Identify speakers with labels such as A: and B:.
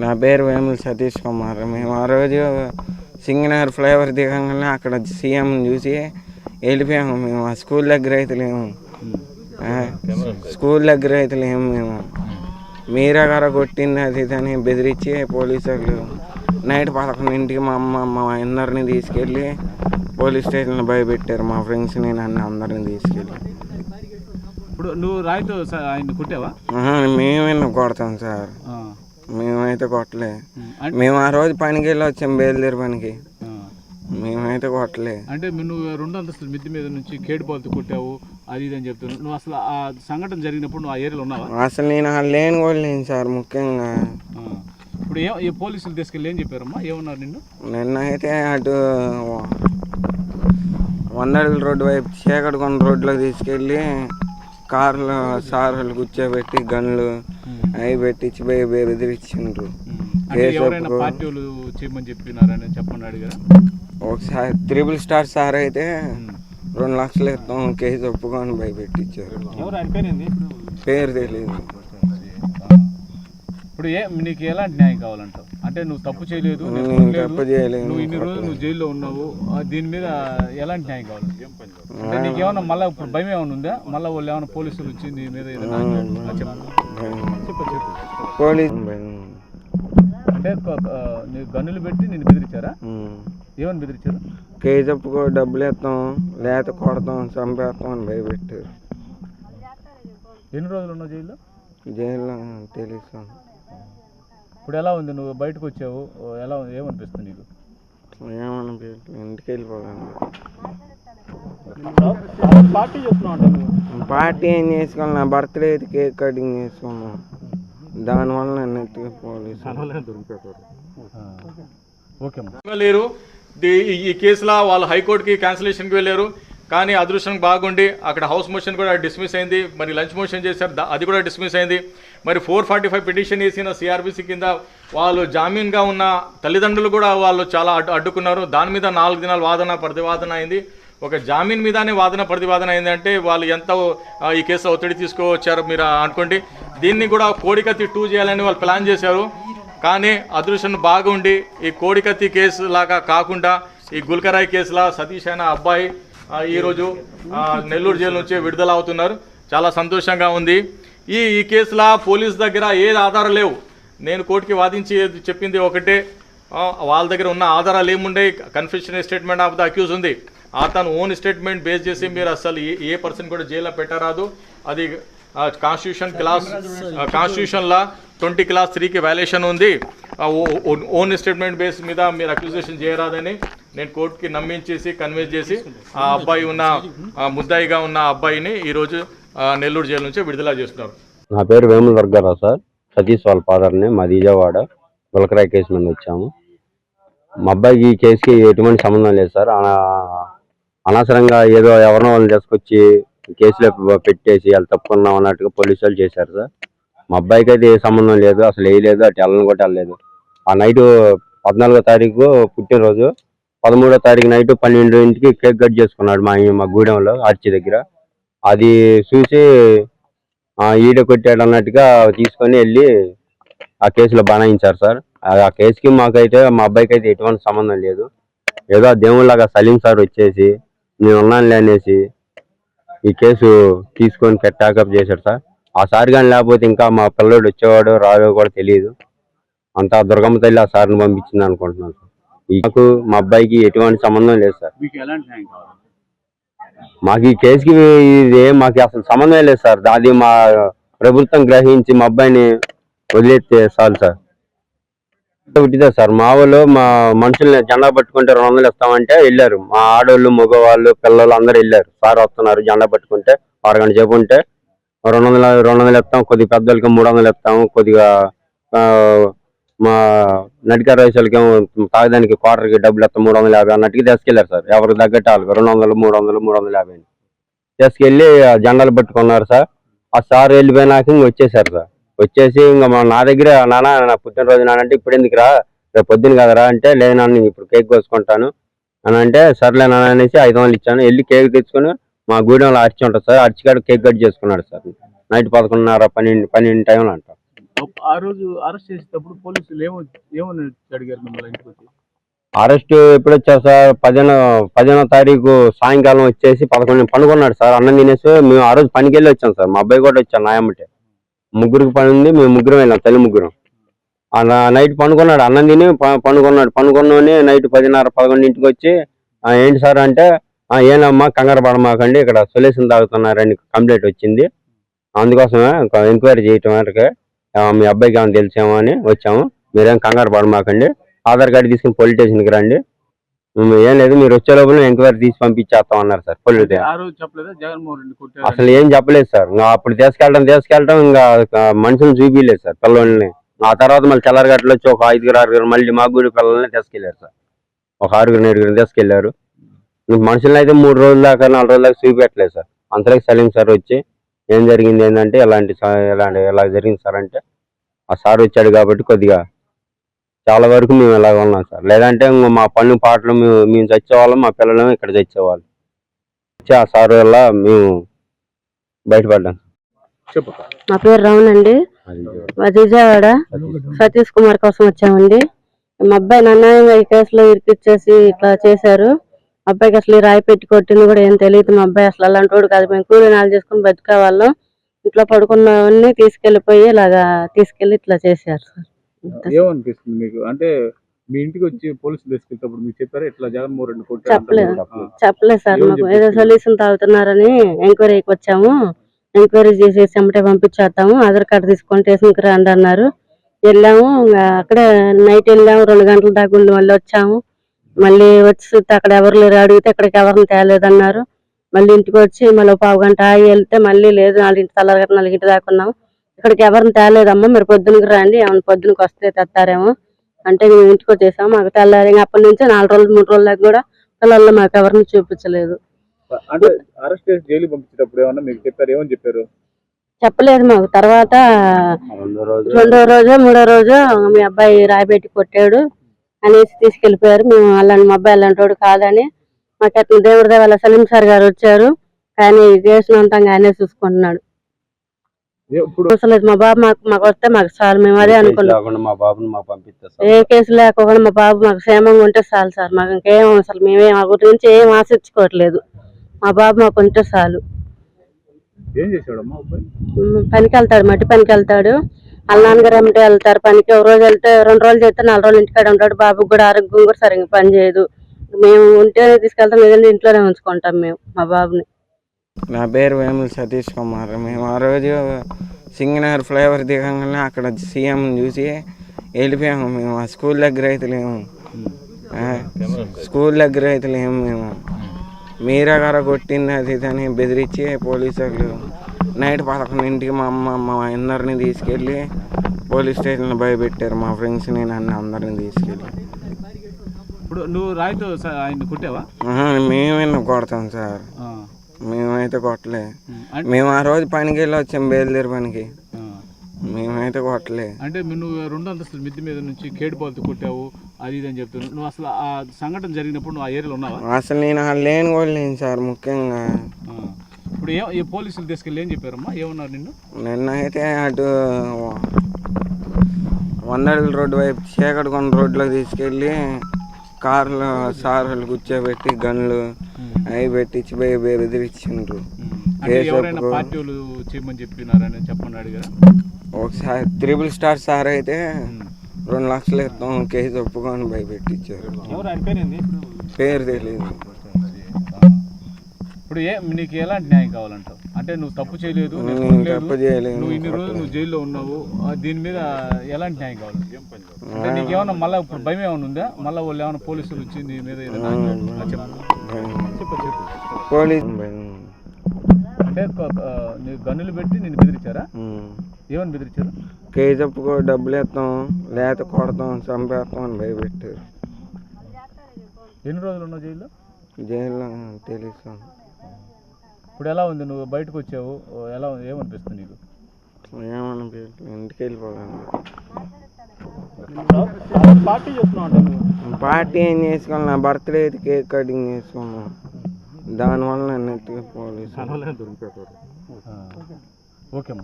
A: నా పేరు వేముల సతీష్ కుమార్. మేము ఆ రోజు సింగనగర్ ఫ్లైఓవర్ దిగంగానే అక్కడ సీఎం చూసి వెళ్ళిపోయాము మేము. ఆ స్కూల్ దగ్గర అయితే లేము స్కూల్ దగ్గర అయితే లేము మేము. మీరా గారు కొట్టింది అది ఇది అని బెదిరించి పోలీసులు నైట్ పదకొండింటికి మా అమ్మ మా అందరిని తీసుకెళ్ళి పోలీస్ స్టేషన్లో భయపెట్టారు. మా ఫ్రెండ్స్ని నన్ను అందరిని తీసుకెళ్ళి.
B: ఇప్పుడు నువ్వు రాయితో ఆయన కుట్టావా?
A: మేమే కొడతాం సార్. మేమైతే కొట్టలే. మేము ఆ రోజు పనికి వెళ్ళి వచ్చాం బయలుదేరి పనికి. మేమైతే కొట్టలే.
B: అంటే నువ్వు రెండు అంతస్తుల మిద్ది మీద నుంచి కేడు బాల్తో కుట్టావు అది ఇది అని చెప్తున్నావు. నువ్వు అసలు ఆ సంఘటన జరిగినప్పుడు నువ్వు ఆ ఏరియాలో ఉన్నావా?
A: అసలు నేను ఆ లేని కూడా లేను సార్ ముఖ్యంగా.
B: ఇప్పుడు ఏ ఈ పోలీసులు తీసుకెళ్ళి ఏం చెప్పారమ్మా? ఏమన్నారు నిన్ను?
A: నిన్న అయితే అటు వంద అడుగుల రోడ్డు వైపు చీకటికొండ రోడ్లో తీసుకెళ్ళి కార్లో సార్లు కూర్చోబెట్టి గన్లు అవి పెట్టించి పోయి బెదిరించిండ్రు ఒకసారి త్రిబుల్ స్టార్ సార్ అయితే రెండు లక్షలు ఇస్తాం కేసు ఒప్పుకొని భయపెట్టించారు పేరు తెలియదు
B: ఇప్పుడు ఏ నీకు ఎలాంటి న్యాయం కావాలంటావు? అంటే నువ్వు తప్పు చేయలేదు నీకు
A: నేను తప్పు చేయలేదు.
B: నువ్వు ఇన్ని రోజులు నువ్వు జైల్లో ఉన్నావు. ఆ, దీని మీద ఎలాంటి న్యాయం కావాలి? అంటే నీకేమన్నా మళ్ళీ ఇప్పుడు భయం ఏమైనా ఉందా? మళ్ళీ వాళ్ళు ఏమైనా పోలీసులు వచ్చి నీ మీద
A: పోలీస్.
B: అంటే నీకు గన్నులు పెట్టి నిన్ను బెదిరించారా. ఏమని బెదిరించారు?
A: కేజీ ఒప్పుకో డబ్బులు ఇస్తాం లేత కొడతాం చంపేస్తాం అని భయపెట్టారు
B: ఎన్ని రోజులు ఉన్నావు జైల్లో?
A: జైల్లో తెలుసు
B: ఇప్పుడు ఎలా ఉంది? నువ్వు బయటకు వచ్చావు ఎలా ఉంది? ఏమనిపిస్తుంది నీకు?
A: ఏమనిపించలేదు ఇంటికి వెళ్ళిపోవాలి
B: పార్టీ చేస్తున్నావు అంటే నువ్వు.
A: పార్టీ ఏం చేసుకోవాలి? నా బర్త్డే కేక్ కటింగ్ చేసుకున్నాం దానివల్ల ఎత్తుకు పోలీసు.
C: లేరు? ఈ కేసులో వాళ్ళు హైకోర్టుకి క్యాన్సిలేషన్కి వెళ్ళారు. కానీ అదృష్టం బాగుండి అక్కడ హౌస్ మోషన్ కూడా డిస్మిస్ అయింది మరి లంచ్ మోషన్ చేశారు అది కూడా డిస్మిస్ అయింది. మరి ఫోర్ ఫార్టీ ఫైవ్ పిటిషన్ వేసిన సిఆర్బీసీ కింద వాళ్ళు జామీన్గా ఉన్న తల్లిదండ్రులు కూడా వాళ్ళు చాలా అడ్డు అడ్డుకున్నారు. దాని మీద నాలుగు దినాలు వాదన ప్రతివాదన అయింది. ఒక జామీన్ మీదనే వాదన ప్రతివాదన అయిందంటే వాళ్ళు ఎంత ఈ కేసులో ఒత్తిడి తీసుకువచ్చారు మీరు అనుకోండి. దీన్ని కూడా కోడికత్తి టూ చేయాలని వాళ్ళు ప్లాన్ చేశారు. కానీ అదృష్టం బాగుండి ఈ కోడికత్తి కేసు లాగా కాకుండా ఈ గుల్కరాయ్ కేసులా సతీష్ అయిన అబ్బాయి ఈరోజు నెల్లూరు జైలు నుంచి విడుదల అవుతున్నారు చాలా సంతోషంగా ఉంది. ఈ ఈ కేసులో పోలీస్ దగ్గర ఏది ఆధారం లేవు. నేను కోర్టుకి వాదించి చెప్పింది ఒకటే. వాళ్ళ దగ్గర ఉన్న ఆధారాలు ఏముండే confusion statement of the accused ఉంది. అతను ఓన్ స్టేట్మెంట్ బేస్ చేసి మీరు అసలు ఏ ఏ పర్సన్ కూడా జైల్లో పెట్టరాదు. అది కాన్స్టిట్యూషన్ క్లాస్ కాన్స్టిట్యూషన్లో ట్వంటీ క్లాస్ త్రీకి వ్యాలేషన్ ఉంది. ఓ- ఓ- ఓన్ స్టేట్మెంట్ బేస్ మీద మీరు అక్యూజేషన్ చేయరాదని నేను కోర్టుకి నమ్మించేసి కన్విన్స్ చేసి ఆ అబ్బాయి ఉన్న ముద్దాయిగా ఉన్న అబ్బాయిని ఈరోజు నెల్లూరు జైలు నుంచి విడుదల చేస్తున్నారు.
D: నా పేరు వేముల దుర్గారావు సార్. సతీష్ వాళ్ళ ఫాదర్ని మాది విజయవాడ గులకరాయ్ కేసు మీద వచ్చాము. మా అబ్బాయికి ఈ కేసుకి ఎటువంటి సంబంధం లేదు సార్. అనవసరంగా ఏదో ఎవరినో వాళ్ళని తీసుకొచ్చి కేసులో పెట్టేసి వాళ్ళు తప్పుకున్నాం అన్నట్టుగా పోలీసు వాళ్ళు చేశారు సార్. మా అబ్బాయికి అయితే ఏ సంబంధం లేదు. అసలు వేయలేదు లేదు. అటు వెళ్ళను కూడా వెళ్ళలేదు. ఆ నైట్ పద్నాలుగో తారీఖు పుట్టినరోజు పదమూడో తారీఖు నైట్ పన్నెండింటికి కేక్ కట్ చేసుకున్నాడు మా మా గూడెంలో ఆర్చి దగ్గర. అది చూసి ఈడ కొట్టాడు అన్నట్టుగా తీసుకొని వెళ్ళి ఆ కేసులో బనాయించారు సార్. ఆ కేసుకి మాకైతే మా అబ్బాయికి అయితే ఎటువంటి సంబంధం లేదు. ఏదో దేవుళ్ళగా సలీం సార్ వచ్చేసి నేను ఉన్నానులే అనేసి ఈ కేసు తీసుకొని టాకప్ చేశాడు సార్. ఆ సార్ కానీ లేకపోతే ఇంకా మా పిల్లోడు వచ్చేవాడు రాడో కూడా తెలియదు. అంతా దుర్గమ్మ తల్లి ఆ సార్ని పంపించింది అనుకుంటున్నాను సార్. నాకు మా అబ్బాయికి ఎటువంటి సంబంధం లేదు సార్.
B: మీకు
D: ఈ కేసుకి ఇది మాకు అసలు సంబంధం లేదు సార్. అది మా ప్రభుత్వం గ్రహించి మా అబ్బాయిని వదిలేస్తే చాలు సార్. ఒకటిదే సార్ మా వాళ్ళు మా మనుషుల్ని జెండా పట్టుకుంటే రెండు వందలు ఇస్తామంటే వెళ్ళారు. మా ఆడవాళ్ళు మగవాళ్ళు పిల్లలు అందరూ వెళ్ళారు. సార్ వస్తున్నారు జెండా పట్టుకుంటే అరగంట సేపు ఉంటే రెండు వందలు రెండు వందలు ఇస్తాం కొద్దిగా పెద్దలకి మూడు వందలు ఇస్తాము కొద్దిగా మా నటికా వయసులకి తాగడానికి క్వార్టర్కి డబ్బులు ఎత్త మూడు వందల యాభై అన్నట్టుకి తీసుకెళ్ళారు సార్. ఎవరికి తగ్గట్టు వాళ్ళకి రెండు వందలు మూడు వందలు మూడు వందల యాభై అని. తీసుకెళ్ళి ఆ జెండాలు పట్టుకున్నారు సార్. ఆ సార్ వెళ్ళిపోయినాక ఇంక వచ్చేసారు సార్. వచ్చేసి ఇంకా మా నా దగ్గర నాన్న నా పుట్టినరోజు నాన్న అంటే ఎందుకు రా రేపు పొద్దున కదరా అంటే లేదు నాన్న నేను ఇప్పుడు కేక్ కోసుకుంటాను. అని అంటే సర్లే నాన్న అనేసి ఐదు వందలు ఇచ్చాను. వెళ్ళి కేక్ తెచ్చుకొని మా గూడెంలో అరిచి ఉంటుంది సార్. అరిచికాడ కేక్ కట్ చేసుకున్నాడు సార్. నైట్ పదకొండున్నర పన్నెండు పన్నెండు టైంలో అంటారు
B: ఆ రోజు అరెస్ట్ చేసేటప్పుడు పోలీసులు ఏమో ఏమని అడిగారు మిమ్మల్ని ఇంటికి వచ్చి?
D: అరెస్ట్ ఎప్పుడు వచ్చారు సార్? పదిహేను పదిహేనో తారీఖు సాయంకాలం వచ్చేసి పదకొండు పనుకున్నాడు సార్. అన్నం తినేసి మేము ఆ రోజు పనికి వెళ్ళి వచ్చాం సార్. మా అబ్బాయి కూడా వచ్చాను నాయమ్మటే. ముగ్గురికి పని ఉంది మేము ముగ్గురం వెళ్ళాం తల్లి ముగ్గురం. నైట్ పనుకున్నాడు అన్నం తిని ప- పనుకున్నాడు. పనుకున్నోని నైట్ పదిన్నర పదకొండింటికి వచ్చి ఏంటి సార్ అంటే ఏనమ్మా కంగారు పడమాకండి ఇక్కడ సొల్యూషన్ తాగుతున్నారని కంప్లైంట్ వచ్చింది. అందుకోసమే ఎంక్వైరీ చేయటం వరకే మీ అబ్బాయికి ఏమైనా తెలిసేమో అని వచ్చాము. మీరేం కంగారు పడమాకండి. ఆధార్ కార్డు తీసుకుని పోలీస్ స్టేషన్కి రండి. ఏం లేదు మీరు వచ్చే లోపల ఎంక్వైరీ తీసి పంపించేస్తాం అన్నారు సార్ పోలీస్ అసలు ఏం చెప్పలేదు సార్. ఇంకా అప్పుడు తీసుకెళ్ళడం తీసుకెళ్ళడం ఇంకా మనుషులు చూపించలేదు సార్ పిల్లల్ని. ఆ తర్వాత మళ్ళీ తెల్లరగట్లు వచ్చి ఒక ఐదుగురు ఆరుగురు మళ్ళీ మా గుడి పిల్లల్ని తీసుకెళ్ళారు సార్. ఒక ఆరుగురు ఏడుగురు తీసుకెళ్ళారు. మనుషులను అయితే మూడు రోజుల దాకా నాలుగు రోజుల దాకా చూపెట్టలేదు సార్. అంతలోకి సలీం సార్ వచ్చి ఏం జరిగింది ఏంటంటే ఇలాంటి స- ఇలాంటి ఇలా జరిగింది సార్ అంటే ఆ సార్ వచ్చాడు కాబట్టి కొద్దిగా చాలా వరకు మేము ఇలాగ ఉన్నాం సార్. లేదంటే ఇంక మా పన్ను పాటలు మేము మేము చచ్చేవాళ్ళం మా పిల్లలు ఇక్కడ చచ్చేవాళ్ళు. వచ్చి ఆ సార్ వల్ల మేము బయటపడ్డాం
B: చెప్పు.
E: నా పేరు రమణ అండి. విజయవాడ సతీష్ కుమార్ కోసం వచ్చామండి. మా అబ్బాయి అన్యాయంగా ఈ కేసులో ఇరికిచ్చేసి ఇట్లా చేశారు. అబ్బాయికి అసలు రాయి పెట్టి కొట్టింది కూడా ఏం తెలియదు మా అబ్బాయి అసలు అలాంటి వాడు కాదు. మేము కూలి నాలు చేసుకుని బతికే వాళ్ళం. ఇంట్లో పడుకున్నవన్నీ తీసుకెళ్ళిపోయి ఇలాగా తీసుకెళ్ళి ఇట్లా చేశారు సార్.
B: ఏమనిపిస్తుంది మీకు? అంటే మీ ఇంటికి వచ్చి పోలీసులు తీసుకెళ్తేప్పుడు మీకు చెప్పారా? ఇట్లా జగన్మోహన్ రెడ్డి కొట్టారు
E: చెప్పలేదు. చెప్పలేదు సార్ మాకు? ఏదో సొల్యూషన్ తాగుతున్నారని ఎంక్వైరీకి వచ్చాము ఎంక్వైరీ చేసేసి అమ్మటే పంపించేస్తాము. ఆధార్ కార్డు తీసుకొని స్టేషన్కి రండి అన్నారు. వెళ్ళాము. అక్కడే నైట్ వెళ్ళాము. రెండు గంటల దాకా ఉండి మళ్ళీ వచ్చాము. మళ్ళీ వచ్చి చూస్తే అక్కడ ఎవరు లేరు అడిగితే అక్కడికి ఎవరిని తేలేదన్నారు. మళ్ళీ ఇంటికి వచ్చి మళ్ళీ ఒక పావు గంట ఆగి వెళ్తే మళ్ళీ లేదు నాలుగింటి తెల్లవారు నాలుగింటి దాకా ఉన్నాము ఇక్కడికి ఎవరిని తేలేదమ్మా మీరు పొద్దునకి రండి ఏమైనా పొద్దునకి వస్తే తెస్తారేమో అంటే మేము ఇంటికి వచ్చేసాము మాకు తెల్లారి ఇంకా అప్పటి నుంచి నాలుగు రోజులు మూడు రోజుల దాకా కూడా పిల్లల్లో మాకు ఎవరిని చూపించలేదు.
B: అంటే అరెస్ట్ చేసి జైలు పంపించేటప్పుడు ఏమన్నా మీకు చెప్పారు ఏమని చెప్పారు?
E: చెప్పలేదు మాకు. తర్వాత
D: రెండో రోజు
E: రెండో రోజు మూడో రోజు మీ అబ్బాయి రాయబెట్టి కొట్టాడు. అనేసి తీసుకెళ్ళిపోయారు మేము అలాంటి మా అబ్బాయి అలాంటి కాదని మాకు అట్లా దేవుడి దేవాల సలీం సార్ గారు వచ్చారు. కానీ అంతా ఆయనే చూసుకుంటున్నాడు. అసలు మా బాబు మాకు మాకు వస్తే మాకు చాలు. మేము అదే అనుకున్నాం.
D: లేకుండా మా
E: ఏ కేసు లేకపోకుండా మా బాబు మాకు క్షేమంగా ఉంటే చాలు సార్. మాకు ఇంకేం అసలు మేమేం ఆ గురించి ఏం ఆశించుకోవట్లేదు. మా బాబు మాకు ఉంటే చాలు. పనికి వెళ్తాడు మట్టి పనికి వెళ్తాడు. వాళ్ళ నాన్నగారు ఏమిటి వెళ్తారు పనికి ఒక రోజు వెళ్తే రెండు రోజులు చేస్తే నాలుగు రోజులు ఇంటికాడ ఉంటాడు. బాబుకి కూడా ఆరోగ్యం కూడా సరిగ్గా పని చేయదు. మేము ఉంటే తీసుకెళ్తాం లేదంటే ఇంట్లోనే ఉంచుకుంటాం మేము మా బాబుని.
A: నా పేరు వేముల సతీష్ కుమార్. మేము ఆ రోజు సింగనగర్ ఫ్లైఓవర్ దిగంగానే అక్కడ సీఎం చూసి వెళ్ళిపోయాము మేము. ఆ స్కూల్ దగ్గర అయితే లేము స్కూల్ దగ్గర అయితే లేము మేము. మీరా గారు కొట్టింది అది ఇది అని బెదిరించి పోలీసులు నైట్ పదకొండింటికి మా అమ్మ మా అందరిని తీసుకెళ్ళి పోలీస్ స్టేషన్లో భయపెట్టారు మా ఫ్రెండ్స్ని నన్ను అందరిని తీసుకెళ్ళి.
B: ఇప్పుడు నువ్వు రాయితో ఆయన్ని కొట్టావా?
A: మేమే కొడతాం సార్. మేమైతే కొట్టలే. మేము ఆ రోజు పనికి వెళ్ళి వచ్చాం బయలుదేరి పనికి. మేమైతే కొట్టలే.
B: అంటే నువ్వు రెండు అంతస్తుల మిద్ది మీద నుంచి కేడు బాల్తో కొట్టావు అది ఇది అని చెప్తున్నావు నువ్వు అసలు ఆ సంఘటన జరిగినప్పుడు నువ్వు ఆ ఏరియాలో ఉన్నావా?
A: అసలు నేను ఆ లేని కూడా లేను సార్ ముఖ్యంగా.
B: ఇప్పుడు ఏ ఈ పోలీసులు తీసుకెళ్ళి ఏం చెప్పారమ్మా? ఏమన్నారు నిన్ను?
A: నిన్న అయితే అటు వంద అడుగుల రోడ్డు వైపు చీకటికొండ రోడ్లోకి తీసుకెళ్ళి కార్లో సార్లు కూర్చోబెట్టి గన్లు అవి పెట్టించి పోయి బెదిరించిండ్రు.
B: అంటే
A: కేసు
B: ఎవరైనా
A: ఒప్పుకో.
B: పార్టీ వాళ్ళు చేయమని చెప్పినారని చెప్పమని అడిగారా?
A: ఒకసారి త్రిబుల్ స్టార్ సార్ అయితే రెండు లక్షలు ఇస్తాం కేసు ఒప్పుకొని భయపెట్టించారు. పేరు తెలియదు
B: ఇప్పుడు ఏ నీకు ఎలాంటి న్యాయం కావాలంటావు? అంటే నువ్వు తప్పు చేయలేదు నీకు
A: నేను తప్పు చేయలేను
B: నువ్వు ఇన్ని రోజులు నువ్వు జైల్లో ఉన్నావు దీని మీద ఎలాంటి న్యాయం కావాలి? అంటే నీకు ఏమన్నా మళ్ళీ ఇప్పుడు భయం ఏమైనా ఉందా? మళ్ళీ వాళ్ళు ఏమైనా పోలీసులు వచ్చి నీ మీద
A: పోలీస్
B: అంటే కొ- ఆ, నీ గన్నులు పెట్టి నిన్ను బెదిరించారా? ఏమని బెదిరించారు?
A: కేసు ఒప్పుకో డబ్బులు ఇస్తాం లేత కొడతాం చంపేస్తాం అని భయపెట్టారు.
B: ఎన్ని రోజులు ఉన్నావు జైల్లో?
A: జైల్లో తెలుసు
B: ఇప్పుడు ఎలా ఉంది? నువ్వు బయటకు వచ్చావు ఎలా ఉంది? ఏమనిపిస్తుంది నీకు?
A: ఏమనిపించలేదు ఇంటికి వెళ్ళిపోవాలి
B: పార్టీ చేస్తున్నావు అంటే నువ్వు.
A: పార్టీ ఏం చేసుకోవాలి? నా బర్త్డే కేక్ కటింగ్ చేసుకున్నాం. దానివల్ల నన్ను ఎత్తుకు పోలీసు
B: ఓకే అమ్మా.